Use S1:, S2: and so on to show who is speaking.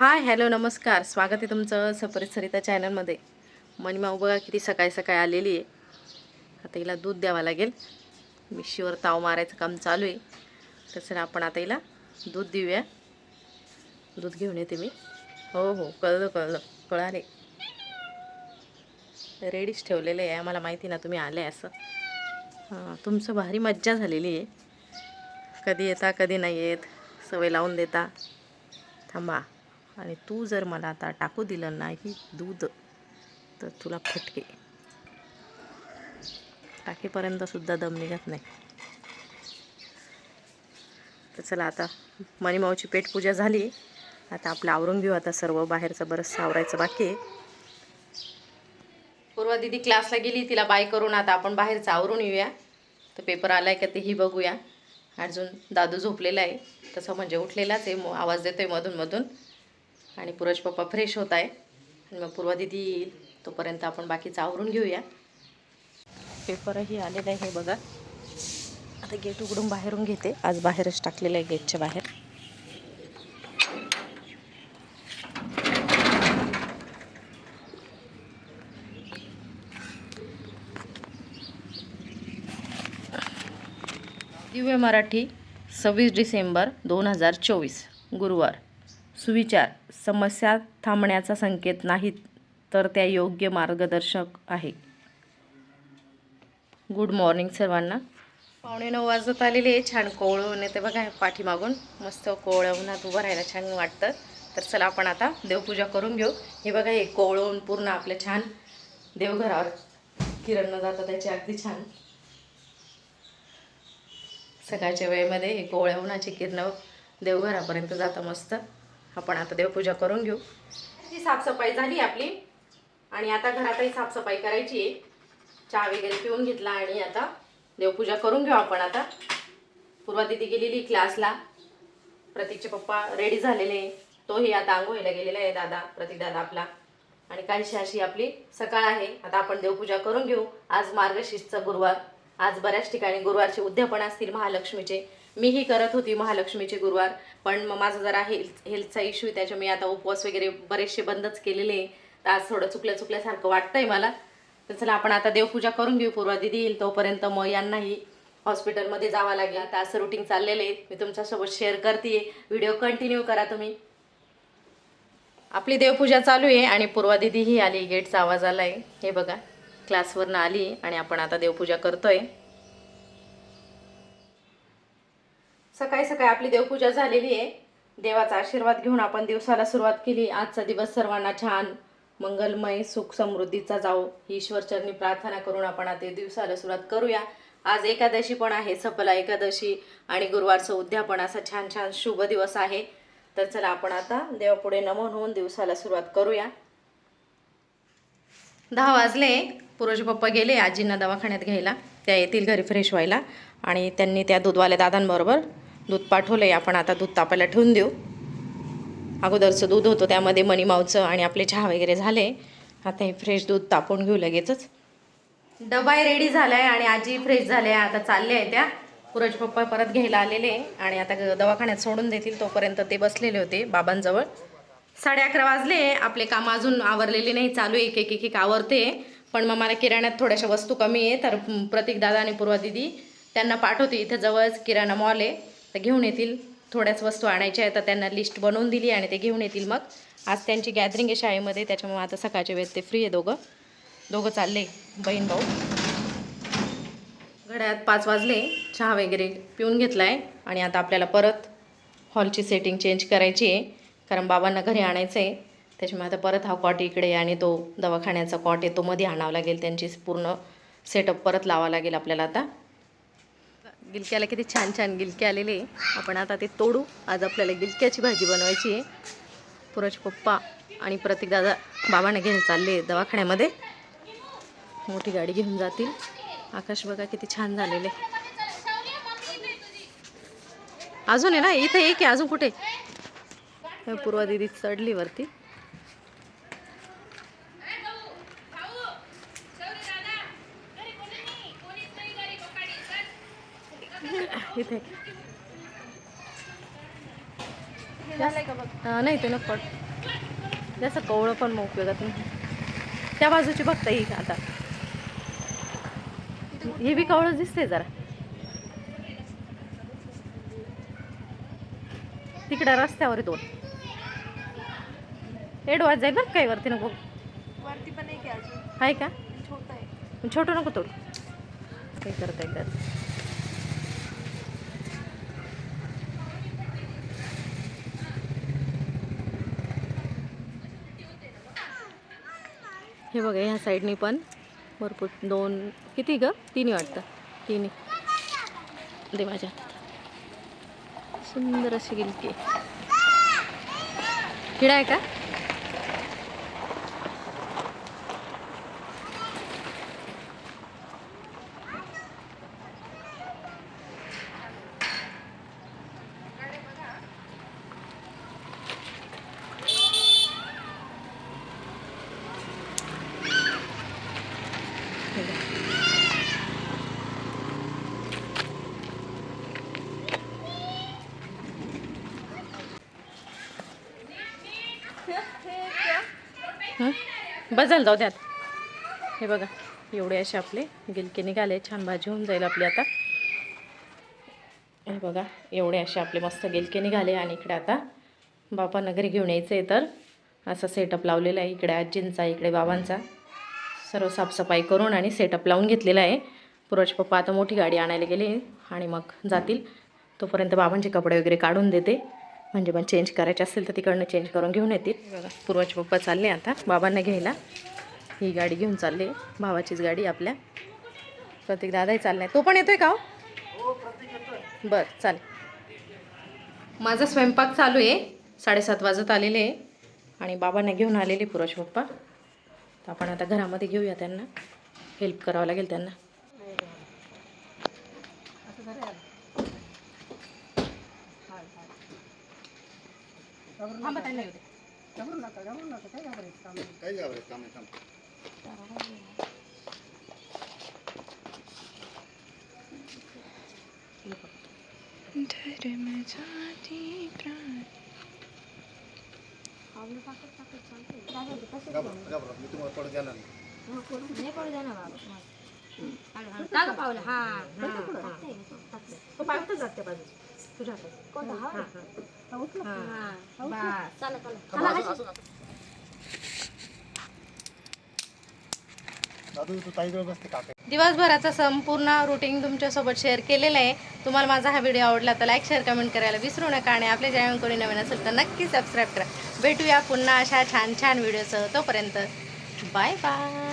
S1: Hi hello नमस्कार. स्वागत आहे तुमचं सपरित सरिता चॅनलमध्ये मनीमाऊ बघा किती सकाळी सकाळी आलेली आहे. आता हिला दूध द्यावं लागेल. मिशीवर ताव मारायचं काम चालू आहे. तसं आपण आता हिला दूध देऊया. दूध घेऊन येते मी. हो हो कळलं कळलं. कळाले. रेडीच ठेवलेलं आहे. आम्हाला माहिती ना तुम्ही आले असं. हां तुमचं भारी मज्जा झालेली आहे. कधी येता कधी नाही येत. सवय लावून देता. थांबा. आणि तू जर मला आता टाकू दिलं नाही दूध तर तुला फटके. टाकेपर्यंत सुद्धा दम निघत नाही. तर चला आता मणिमाऊची पेटपूजा झाली. आता आपलं आवरून घेऊ आता सर्व बाहेरचं बरंच आवरायचं बाकी आहे. पूर्वा दिदी क्लासला गेली तिला बाय करून आता आपण बाहेरचं आवरून येऊया. तर पेपर आला आहे का तेही बघूया. अजून दादू झोपलेला आहे तसं म्हणजे उठलेलाच आहे आवाज आवाज आहे मधून मधून. आणि पुरज पप्पा फ्रेश होत आहे. आणि मग पूर्वा दिदी येईल. तोपर्यंत आपण बाकीचं आवरून घेऊया. पेपरही आलेला आहे हे बघा. आता गेट उघडून बाहेरून घेते. आज बाहेरच टाकलेलं आहे गेटच्या बाहेर. दिव्य मराठी सव्वीस डिसेंबर दोन हजार चोवीस गुरुवार. सुविचार समस्या थांबण्याचा संकेत नाहीत तर त्या योग्य मार्गदर्शक आहे. गुड मॉर्निंग सर्वांना. पावणे नऊ वाजत आलेले आहे. छान कोवळून येते बघा पाठीमागून. मस्त कोवळ्या उन्हात उभं राहायला छान वाटतं. तर चला आपण आता देवपूजा करून घेऊ. हे बघा हे कोवळून पूर्ण आपलं छान देवघरावर किरण जातं त्याची अगदी छान. सकाळच्या वेळेमध्ये हे कोवळ्या उन्हाची किरणं देवघरापर्यंत जातं मस्त. आपण आता देवपूजा करून घेऊ. ही साफसफाई झाली आपली. आणि आता घरातही साफसफाई करायची आहे. चहा वगैरे पिऊन घेतला आणि आता देवपूजा करून घेऊ आपण आता. पूर्वा दिदी गेलेली क्लासला प्रतीकचे पप्पा रेडी झालेले तोही आता आंघोळीला गेलेला आहे दादा प्रतीक दादा आपला. आणि काहीशी अशी आपली सकाळ आहे. आता आपण देवपूजा करून घेऊ. आज मार्गशीर्षचा गुरुवार. आज बऱ्याच ठिकाणी गुरुवारचे उद्यापन असतील महालक्ष्मीचे. मीही करत होती महालक्ष्मीचे गुरुवार. पण मग माझा जरा हेल्थ हेल्थचा इश्यू आहे त्याच्या मी आता उपवास वगैरे बरेचसे बंदच केलेले आहे. तर आज थोडं चुकल्या चुकल्यासारखं वाटतंय मला. तर चला आपण आता देवपूजा करून घेऊ. पूर्वा दिदी येईल तोपर्यंत मग यांनाही हॉस्पिटलमध्ये जावं लागेल. आता असं रुटीन चाललेलं आहे. मी तुमच्यासोबत शेअर करते व्हिडिओ कंटिन्यू करा तुम्ही. आपली देवपूजा चालू आहे आणि पूर्वा दिदी ही आली गेटचा आवाज आला आहे हे बघा क्लासवरनं आली आणि आपण आता देवपूजा करतोय. सकाळी सकाळी आपली देवपूजा झालेली आहे. देवाचा आशीर्वाद घेऊन आपण दिवसाला सुरुवात केली. आजचा दिवस सर्वांना छान मंगलमय सुख समृद्धीचा जाओ ही ईश्वरचरणी प्रार्थना करून आपण आता दिवसाला सुरुवात करूया. आज एकादशी पण आहे सफला एकादशी आणि गुरुवारचं उद्यापन असा छान छान शुभ दिवस आहे. तर चला आपण आता देवापुढे नमन होऊन दिवसाला सुरुवात करूया. दहा वाजले. पुरोजी पप्पा गेले आजींना दवाखान्यात घ्यायला. त्या येतील घरी फ्रेश व्हायला. आणि त्यांनी त्या दूधवाल्या दादांबरोबर दूध पाठवलं आहे आपण आता दूध तापायला ठेवून देऊ. अगोदरचं दूध होतं त्यामध्ये मणीमावचं आणि आपले चहा वगैरे झाले. आता हे फ्रेश दूध तापवून घेऊ लगेचच. डबाही रेडी झाला आहे आणि आजी फ्रेश झाल्या आता चालल्या आहे त्या. पुरज पप्पा परत घ्यायला आलेले आणि आता दवाखान्यात सोडून देतील तोपर्यंत ते बसलेले होते बाबांजवळ. साडे अकरा वाजले आपले काम अजून आवरलेले नाही चालू आहे एक एक एक एक आवरते. पण मग मला किराण्यात थोड्याशा वस्तू कमी आहे तर प्रतीक दादा आणि पूर्वा दिदी त्यांना पाठवते इथं जवळच किराणा मॉल आहे. तर घेऊन येतील थोड्याच वस्तू आणायच्या आहेत तर त्यांना लिस्ट बनवून दिली आणि ते घेऊन येतील मग. आज त्यांची गॅदरिंग आहे शाळेमध्ये त्याच्यामुळे आता सकाळच्या वेळेत ते फ्री आहे दोघं. दोघं चालले बहीण भाऊ. घड्यात पाच वाजले चहा वगैरे पिऊन घेतला आहे आणि आता आपल्याला परत हॉलची सेटिंग चेंज करायची आहे कारण बाबांना घरी आणायचं आहे त्याच्यामुळे आता परत हा कॉट इकडे आणि तो दवाखान्याचा कॉट आहे तो मध्ये आणावा लागेल त्यांची पूर्ण सेटअप परत लावा लागेल आपल्याला आता. गिलक्याला किती छान छान गिलके आलेले आपण आता ते तोडू. आज आपल्याला गिलक्याची भाजी बनवायची आहे. पुरज पप्पा आणि प्रतीक दादा बाबांना घेऊन चालले दवाखान्यामध्ये. मोठी गाडी घेऊन जातील. आकाश बघा किती छान झालेले अजून आहे ना? इथे एक आहे. अजून कुठे? पूर्वा दिदी चढली वरती. इथे. नाही ते नको. जसं कवळं पण मग उपयोगात नाही. त्या बाजूची बघता येईल आता. हे बी कवळं दिसते जरा. तिकडं रस्त्यावर दोन. एडवाज जाईल बरं काही वरती नको.
S2: वरती पण आहे
S1: का?
S2: छोटा
S1: नको तोड. काही करता येईल हे बघा ह्या साईडनी पण. भरपूर दोन किती ग? तिन्ही वाटतं. तिन्ही. दे माझ्या सुंदर अशी गिलकी. किडा आहे का हे बघ. हं? बदल जाऊ द्यात. हे बघा एवढे असे आपले गिलके निघाले छान भाजी होऊन जाईल आपली आता. हे बघा एवढे असे आपले मस्त गिलके निघाले आणि इकडे आता बापांना घरी घेऊन यायचं आहे तर. असा सेटअप लावलेला आहे इकडे आजींचा इकडे बाबांचा. सर्व साफसफाई करून आणि सेटअप लावून घेतलेला आहे. पुरोज पप्पा आता मोठी गाडी आणायला गेले आणि मग जातील. तोपर्यंत बाबांचे कपडे वगैरे काढून देते. म्हणजे पण चेंज करायचे असेल तर तिकडनं चेंज करून घेऊन येतील. बघा पूर्वज पप्पा चालले आता बाबांना घ्यायला. ही गाडी घेऊन चालले भावाचीच गाडी आपल्या. प्रत्येक दादाही चाललाय तो पण येतोय का हो? बरं चालेल माझा स्वयंपाक चालू आहे. साडेसात वाजत आलेले आहे. आणि बाबांना घेऊन आलेले पुरुष पप्पा. तर आपण आता घरामध्ये घेऊया त्यांना. हेल्प करावं लागेल त्यांना.
S3: काही घाबरायचं काम नाही. थांब. घाबरा घाबरा मी तुम्हाला पडत देणार नाही असं- असं- असं. दादू तू ताईजवळ बसते काका
S1: दिवसभराचा संपूर्ण रुटीन तुमच्यासोबत शेअर केलेलं आहे. तुम्हाला माझा हा व्हिडिओ आवडला तर लाईक शेअर कमेंट करायला विसरू नका आणि आपल्या चॅनल कोणी नवीन असेल तर नक्की सबस्क्राईब करा. भेटूया पुन्हा अशा छान छान व्हिडिओसह तोपर्यंत. Bye bye